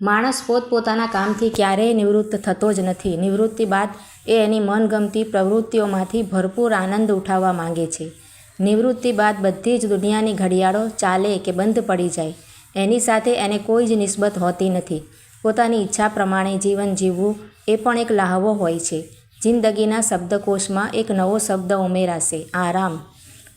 માણસ પોતપોતાના કામથી ક્યારેય નિવૃત્ત થતો જ નથી. નિવૃત્તિ બાદ એ એની મનગમતી પ્રવૃત્તિઓમાંથી ભરપૂર આનંદ ઉઠાવવા માંગે છે. નિવૃત્તિ બાદ બધી જ દુનિયાની ઘડિયાળો ચાલે કે બંધ પડી જાય, એની સાથે એને કોઈ જ નિસ્બત હોતી નથી. પોતાની ઈચ્છા પ્રમાણે જીવન જીવવું એ પણ એક લહાવો હોય છે. જિંદગીના શબ્દકોશમાં એક નવો શબ્દ ઉમેરાશે, આરામ.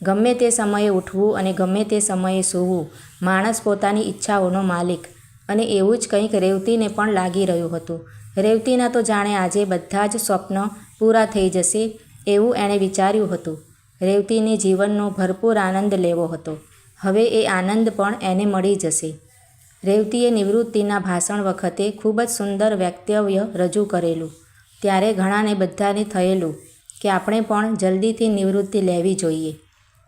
ગમે તે સમયે ઉઠવું અને ગમે તે સમયે સૂવું, માણસ પોતાની ઈચ્છાઓનો માલિક. અને એવું જ કંઈક રેવતીને પણ લાગી રહ્યું હતું. રેવતીના તો જાણે આજે બધા જ સ્વપ્ન પૂરા થઈ જશે એવું એણે વિચાર્યું હતું. રેવતીને જીવનનો ભરપૂર આનંદ લેવો હતો. હવે એ આનંદ પણ એને મળી જશે. રેવતીએ નિવૃત્તિના ભાષણ વખતે ખૂબ જ સુંદર વક્તવ્ય રજૂ કરેલું. ત્યારે ઘણાને બધાને થયેલું કે આપણે પણ જલ્દીથી નિવૃત્તિ લેવી જોઈએ.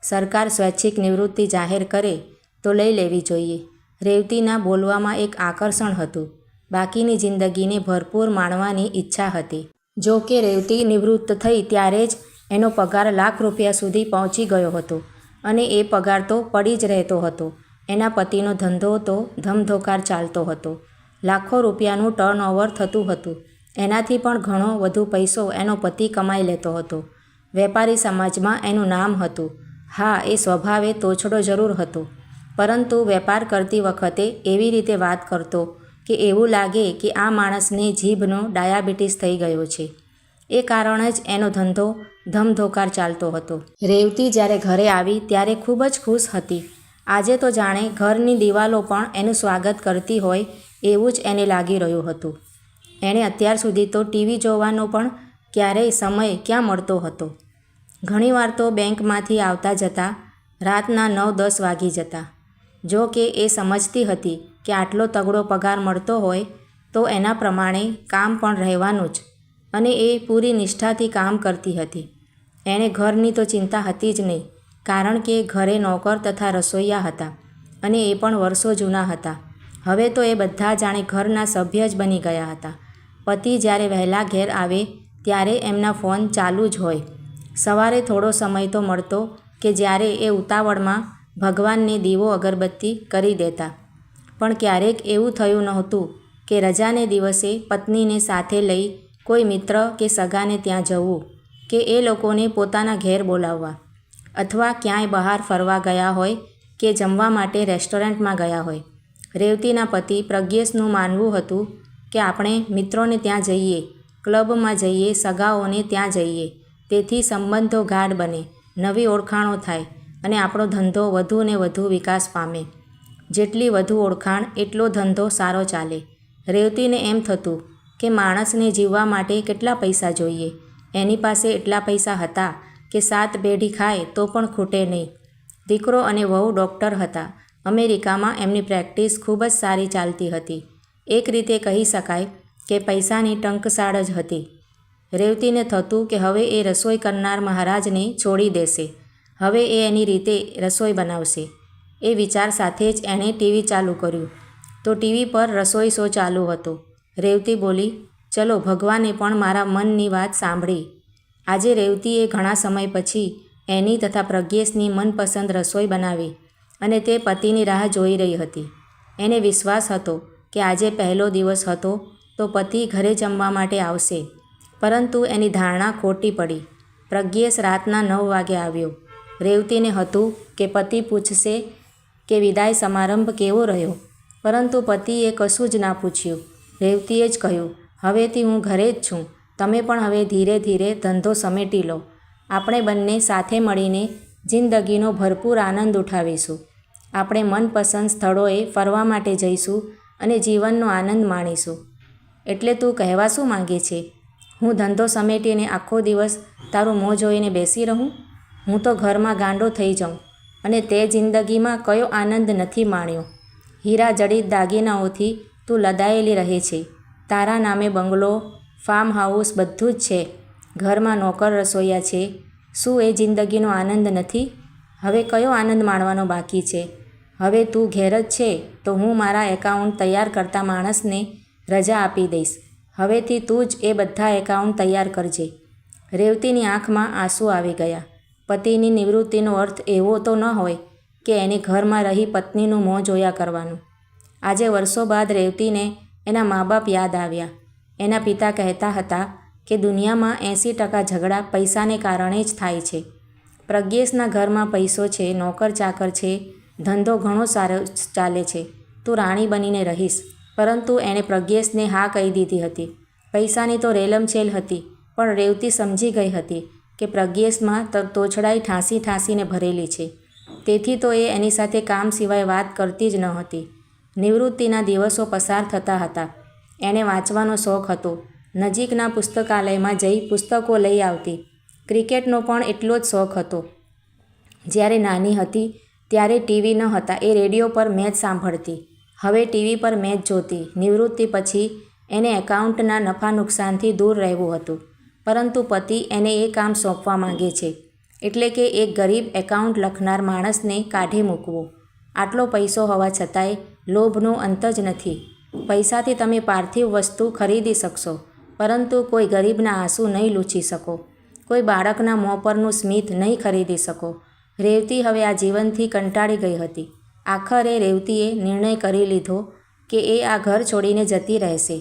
સરકાર સ્વૈચ્છિક નિવૃત્તિ જાહેર કરે તો લઈ લેવી જોઈએ. રેવતીના બોલવામાં એક આકર્ષણ હતું. બાકીની જિંદગીને ભરપૂર માણવાની ઈચ્છા હતી. જો કે રેવતી નિવૃત્ત થઈ ત્યારે જ એનો પગાર લાખ રૂપિયા સુધી પહોંચી ગયો હતો અને એ પગાર તો પડી જ રહેતો હતો. એના પતિનો ધંધો તો ધમધોકાર ચાલતો હતો. લાખો રૂપિયાનું ટર્નઓવર થતું હતું. એનાથી પણ ઘણો વધુ પૈસો એનો પતિ કમાઈ લેતો હતો. વેપારી સમાજમાં એનું નામ હતું. હા, એ સ્વભાવે તોછડો જરૂર હતો. પરંતુ વેપાર કરતી વખતે એવી રીતે વાત કરતો કે એવું લાગે કે આ માણસને જીભનો ડાયાબિટીસ થઈ ગયો છે. એ કારણે જ એનો ધંધો ધમધોકાર ચાલતો હતો. રેવતી જ્યારે ઘરે આવી ત્યારે ખૂબ જ ખુશ હતી. આજે તો જાણે ઘરની દિવાલો પણ એનું સ્વાગત કરતી હોય એવું જ એને લાગી રહ્યું હતું. એણે અત્યાર સુધી તો ટીવી જોવાનો પણ ક્યારેય સમય ક્યાં મળતો હતો? ઘણીવાર તો બેંકમાંથી આવતા જતા, રાતના નવ દસ વાગી જતા. જો કે એ સમજતી હતી કે આટલો તગડો પગાર મળતો હોય તો એના પ્રમાણે કામ પણ રહેવાનું જ અને એ પૂરી નિષ્ઠાથી કામ કરતી હતી. એણે ઘરની તો ચિંતા હતી જ નહીં, કારણ કે ઘરે નોકર તથા રસોઈયા હતા અને એ પણ વર્ષો જૂના હતા. હવે તો એ બધા જાણે ઘરના સભ્ય જ બની ગયા હતા. પતિ જ્યારે વહેલા ઘેર આવે ત્યારે એમના ફોન ચાલુ જ હોય. સવારે થોડો સમય તો મળતો કે જ્યારે એ ઉતાવળમાં ભગવાનને દીવો અગરબત્તી કરી દેતા. પણ ક્યારેક એવું થયું નહોતું કે રજાને દિવસે પત્નીને સાથે લઈ કોઈ મિત્ર કે સગાને ત્યાં જવું કે એ લોકોને પોતાના ઘેર બોલાવવા અથવા ક્યાંય બહાર ફરવા ગયા હોય કે જમવા માટે રેસ્ટોરન્ટમાં ગયા હોય. રેવતીના પતિ પ્રજ્ઞેશનું માનવું હતું કે આપણે મિત્રોને ત્યાં જઈએ, ક્લબમાં જઈએ, સગાઓને ત્યાં જઈએ, તેથી સંબંધો ગાઢ બને, નવી ઓળખાણો થાય અને આપણો ધંધો વધુ ને વધુ વિકાસ પામે. જેટલી વધુ ઓળખાણ, એટલો ધંધો સારો ચાલે. રેવતીને એમ થતું કે માણસને જીવવા માટે કેટલા પૈસા જોઈએ. એની પાસે એટલા પૈસા હતા કે સાત પેઢી ખાય તો પણ ખૂટે નહીં. દીકરો અને વહુ ડૉક્ટર હતા. અમેરિકામાં એમની પ્રેક્ટિસ ખૂબ જ સારી ચાલતી હતી. એક રીતે કહી શકાય કે પૈસાની ટંકશાળ જ હતી. રેવતીને થતું કે હવે એ રસોઈ કરનાર મહારાજને છોડી દેશે. હવે એ એની રીતે રસોઈ બનાવશે. એ વિચાર સાથે જ એણે ટીવી ચાલુ કર્યું. તો ટીવી પર રસોઈ શો ચાલુ હતો. રેવતી બોલી, ચલો, ભગવાને પણ મારા મનની વાત સાંભળી. આજે રેવતીએ ઘણા સમય પછી એની તથા પ્રજ્ઞેશની મનપસંદ રસોઈ બનાવી અને તે પતિની રાહ જોઈ રહી હતી. એને વિશ્વાસ હતો કે આજે પહેલો દિવસ હતો તો પતિ ઘરે જમવા માટે આવશે. પરંતુ એની ધારણા ખોટી પડી. પ્રજ્ઞેશ રાતના નવ વાગે આવ્યો. રેવતીને હતું કે પતિ પૂછશે કે વિદાય સમારંભ કેવો રહ્યો? પરંતુ પતિએ કશું જ ના પૂછ્યું. રેવતીએ જ કહ્યું, હવેથી હું ઘરે જ છું. તમે પણ હવે ધીરે ધીરે ધંધો સમેટી લો. આપણે બંને સાથે મળીને જિંદગીનો ભરપૂર આનંદ ઉઠાવીશું. આપણે મનપસંદ સ્થળોએ ફરવા માટે જઈશું અને જીવનનો આનંદ માણીશું. એટલે તું કહેવા શું માંગે છે? હું ધંધો સમેટીને આખો દિવસ તારું મોં જોઈને બેસી રહું? હું તો ઘરમાં ગાંડો થઈ જાઉં અને તે જિંદગીમાં કયો આનંદ નથી માણ્યો. હીરા જડિત દાગીનાઓથી તું લદાયેલી રહે છે. તારા નામે બંગલો ફાર્મ હાઉસ બધું જ છે. ઘરમાં નોકર રસોઈયા છે. શું એ જિંદગીનો આનંદ નથી? હવે કયો આનંદ માણવાનો બાકી છે? હવે તું ઘેર જ છે તો હું મારા એકાઉન્ટ તૈયાર કરતા માણસને રજા આપી દઈશ. હવેથી તું જ એ બધા એકાઉન્ટ તૈયાર કરજે. રેવતીની આંખમાં આંસુ આવી ગયા. પતિની નિવૃત્તિનો અર્થ એવો તો ન હોય કે એને ઘરમાં રહી પત્નીનું મોં જોયા કરવાનું. આજે વર્ષો બાદ રેવતીને એના મા બાપ યાદ આવ્યા. એના પિતા કહેતા હતા કે દુનિયામાં એંસી ટકા ઝઘડા પૈસાને કારણે જ થાય છે. પ્રજ્ઞેશના ઘરમાં પૈસો છે, નોકર ચાકર છે, ધંધો ઘણો સારો ચાલે છે. તું રાણી બનીને રહીશ. પરંતુ એણે પ્રજ્ઞેશને હા કહી દીધી હતી. પૈસાની તો રેલમછેલ હતી, પણ રેવતી સમજી ગઈ હતી. કે પ્રજ્ઞેશમાં તોછડાઈ ઠાંસી ઠાંસીને ભરેલી છે. તેથી તો એ એની સાથે કામ સિવાય વાત કરતી જ ન હતી. નિવૃત્તિના દિવસો પસાર થતા હતા. એણે વાંચવાનો શોખ હતો. નજીકના પુસ્તકાલયમાં જઈ પુસ્તકો લઈ આવતી. ક્રિકેટનો પણ એટલો જ શોખ હતો. જ્યારે નાની હતી, ત્યારે ટીવી ન હતા, એ રેડિયો પર મેચ સાંભળતી. હવે ટીવી પર મેચ જોતી. નિવૃત્તિ પછી એને એકાઉન્ટના નફા નુકસાનથી દૂર રહેવું હતું. પરંતુ પતિ એને એ કામ સોંપવા માંગે છે. એટલે કે એક ગરીબ એકાઉન્ટ લખનાર માણસને કાઢી મૂકવો. આટલો પૈસો હોવા છતાંય લોભનો અંત જ નથી. પૈસાથી તમે પાર્થિવ વસ્તુ ખરીદી શકશો, પરંતુ કોઈ ગરીબના આંસુ નહીં લૂછી શકો. કોઈ બાળકના મોં પરનું સ્મિત નહીં ખરીદી શકો. રેવતી હવે આ જીવનથી કંટાળી ગઈ હતી. આખરે રેવતીએ નિર્ણય કરી લીધો કે એ આ ઘર છોડીને જતી રહેશે.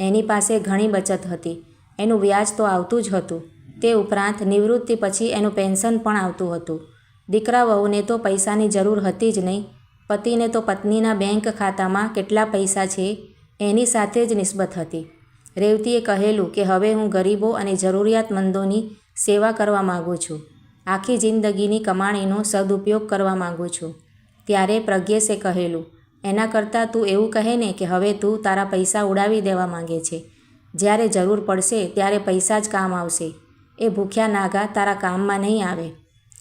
એની પાસે ઘણી બચત હતી. એનું વ્યાજ તો આવતું જ હતું. તે ઉપરાંત નિવૃત્તિ પછી એનું પેન્શન પણ આવતું હતું. દીકરા વહુને તો પૈસાની જરૂર હતી જ નહીં. પતિને તો પત્નીના બેંક ખાતામાં કેટલા પૈસા છે, એની સાથે જ નિસ્બત હતી. રેવતીએ કહેલું કે હવે હું ગરીબો અને જરૂરિયાતમંદોની સેવા કરવા માગું છું. આખી જિંદગીની કમાણીનો સદુપયોગ કરવા માગું છું. ત્યારે પ્રજ્ઞેશે કહેલું, એના કરતાં તું એવું કહે ને કે હવે તું તારા પૈસા ઉડાવી દેવા માંગે છે. જ્યારે જરૂર પડશે ત્યારે પૈસા જ કામ આવશે. એ ભૂખ્યા નાગા તારા કામમાં નહીં આવે.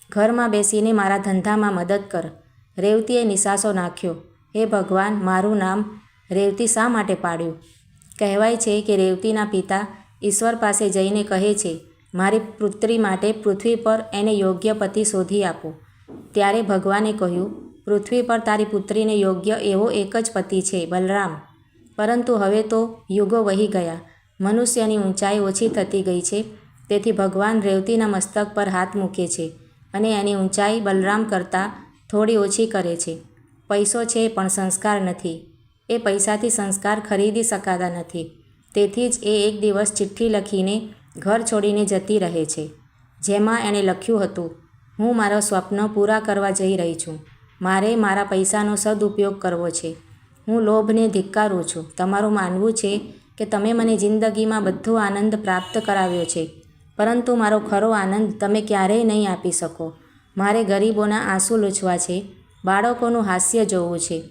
ઘરમાં બેસીને મારા ધંધામાં મદદ કર. રેવતીએ નિશાસો નાખ્યો. હે ભગવાન, મારું નામ રેવતી શા માટે પાડ્યું? કહેવાય છે કે રેવતીના પિતા ઈશ્વર પાસે જઈને કહે છે, મારી પુત્રી માટે પૃથ્વી પર એને યોગ્ય પતિ શોધી આપો. ત્યારે ભગવાને કહ્યું, પૃથ્વી પર તારી પુત્રીને યોગ્ય એવો એક જ પતિ છે, બલરામ. પરંતુ હવે તો યુગો વહી ગયા. મનુષ્યની ઊંચાઈ ઓછી થતી ગઈ છે, તેથી ભગવાન રેવતીના મસ્તક પર હાથ મૂકે છે અને એની ઊંચાઈ બલરામ કરતાં થોડી ઓછી કરે છે. પૈસો છે, પણ સંસ્કાર નથી. એ પૈસાથી સંસ્કાર ખરીદી શકાતા નથી. તેથી જ એ એક દિવસ ચિઠ્ઠી લખીને ઘર છોડીને જતી રહે છે. જેમાં એણે લખ્યું હતું, હું મારો સ્વપ્ન પૂરા કરવા જઈ રહી છું. મારે મારા પૈસાનો સદુપયોગ કરવો છે. હું લોભને ધિક્કારું છું. તમારું માનવું છે કે તમે મને જિંદગીમાં બધો આનંદ પ્રાપ્ત કરાવ્યો છે. પરંતુ મારો ખરો આનંદ તમે ક્યારેય નહીં આપી શકો. મારે ગરીબોના આંસુ લૂછવા છે, બાળકોનું હાસ્ય જોવું છે,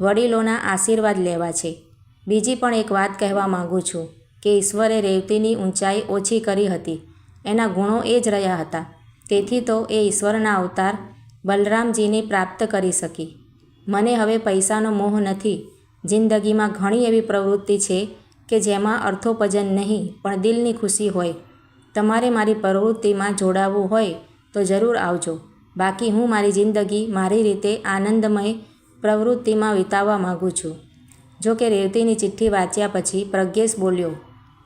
વડીલોના આશીર્વાદ લેવા છે. બીજી પણ એક વાત કહેવા માગું છું કે ઈશ્વરે રેવતીની ઊંચાઈ ઓછી કરી હતી. એના ગુણો એ જ રહ્યા હતા. તેથી તો એ ઈશ્વરના અવતાર બલરામજીને પ્રાપ્ત કરી શકી. મને હવે પૈસાનો મોહ નથી. જિંદગીમાં ઘણી એવી પ્રવૃત્તિ છે કે જેમાં અર્થોપજન નહીં, પણ દિલની ખુશી હોય. તમારે મારી પ્રવૃત્તિમાં જોડાવવું હોય તો જરૂર આવજો. બાકી હું મારી જિંદગી મારી રીતે આનંદમય પ્રવૃત્તિમાં વિતાવવા માગું છું. જો કે રેવતીની ચિઠ્ઠી વાંચ્યા પછી પ્રજ્ઞેશ બોલ્યો,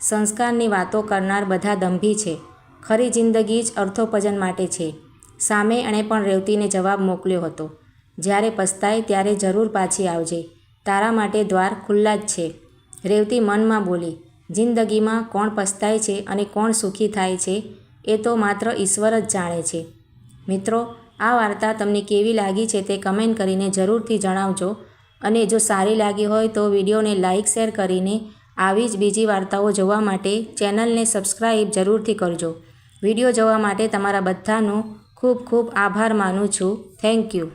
સંસ્કારની વાતો કરનાર બધા દંભી છે. ખરી જિંદગી જ અર્થોપજન માટે છે. સામે એણે પણ રેવતીને જવાબ મોકલ્યો હતો, જ્યારે પસ્તાય ત્યારે જરૂર પાછી આવજે. તારા માટે દ્વાર ખુલ્લા જ છે. રેવતી મનમાં બોલી, જિંદગીમાં કોણ પસ્તાય છે અને કોણ સુખી થાય છે, એ તો માત્ર ઈશ્વર જ જાણે છે. મિત્રો, આ વાર્તા તમને કેવી લાગી છે તે કમેન્ટ કરીને જરૂરથી જણાવજો અને જો સારી લાગી હોય તો વિડીયોને લાઇક શેર કરીને આવી જ બીજી વાર્તાઓ જોવા માટે ચેનલને સબસ્ક્રાઈબ જરૂરથી કરજો. વીડિયો જોવા માટે તમારા બધાનો ખૂબ ખૂબ આભાર માનું છું. Thank you